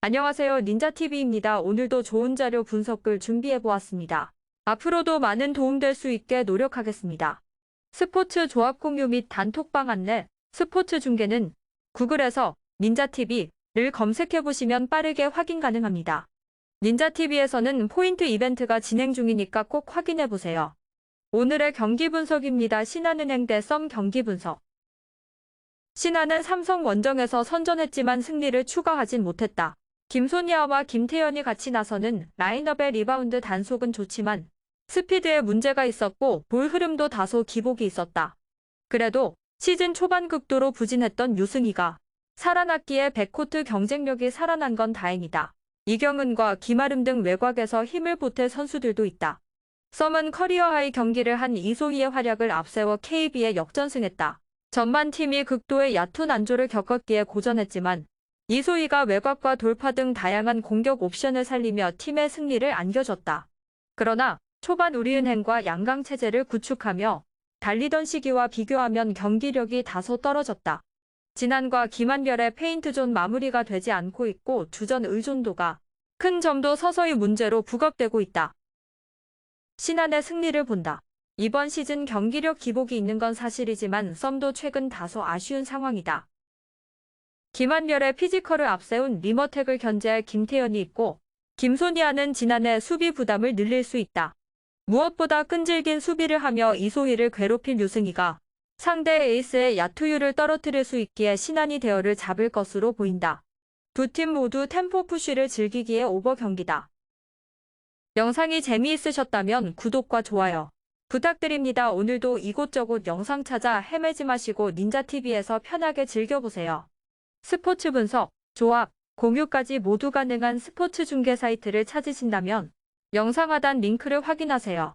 안녕하세요. 닌자TV입니다. 오늘도 좋은 자료 분석을 준비해보았습니다. 앞으로도 많은 도움될 수 있게 노력하겠습니다. 스포츠 조합 공유 및 단톡방 안내, 스포츠 중계는 구글에서 닌자TV를 검색해보시면 빠르게 확인 가능합니다. 닌자TV에서는 포인트 이벤트가 진행 중이니까 꼭 확인해보세요. 오늘의 경기 분석입니다. 신한은행 대 썸 경기 분석. 신한은 삼성 원정에서 선전했지만 승리를 추가하진 못했다. 김소니아와 김태현이 같이 나서는 라인업의 리바운드 단속은 좋지만 스피드에 문제가 있었고 볼 흐름도 다소 기복이 있었다. 그래도 시즌 초반 극도로 부진했던 유승희가 살아났기에 백코트 경쟁력이 살아난 건 다행이다. 이경은과 김아름 등 외곽에서 힘을 보탤 선수들도 있다. 썸은 커리어 하이 경기를 한 이소희의 활약을 앞세워 KB에 역전승했다. 전반 팀이 극도의 얕은 안조를 겪었기에 고전했지만 이소희가 외곽과 돌파 등 다양한 공격 옵션을 살리며 팀의 승리를 안겨줬다. 그러나 초반 우리은행과 양강 체제를 구축하며 달리던 시기와 비교하면 경기력이 다소 떨어졌다. 진한과 김한별의 페인트존 마무리가 되지 않고 있고 주전 의존도가 큰 점도 서서히 문제로 부각되고 있다. 신한의 승리를 본다. 이번 시즌 경기력 기복이 있는 건 사실이지만 썸도 최근 다소 아쉬운 상황이다. 김한별의 피지컬을 앞세운 리머텍을 견제할 김태현이 있고 김소니아는 지난해 수비 부담을 늘릴 수 있다. 무엇보다 끈질긴 수비를 하며 이소희를 괴롭힐 유승희가 상대 에이스의 야투율을 떨어뜨릴 수 있기에 신한이 대열을 잡을 것으로 보인다. 두 팀 모두 템포 푸쉬를 즐기기에 오버 경기다. 영상이 재미있으셨다면 구독과 좋아요 부탁드립니다. 오늘도 이곳저곳 영상 찾아 헤매지 마시고 닌자TV에서 편하게 즐겨보세요. 스포츠 분석, 조합, 공유까지 모두 가능한 스포츠 중계 사이트를 찾으신다면 영상 하단 링크를 확인하세요.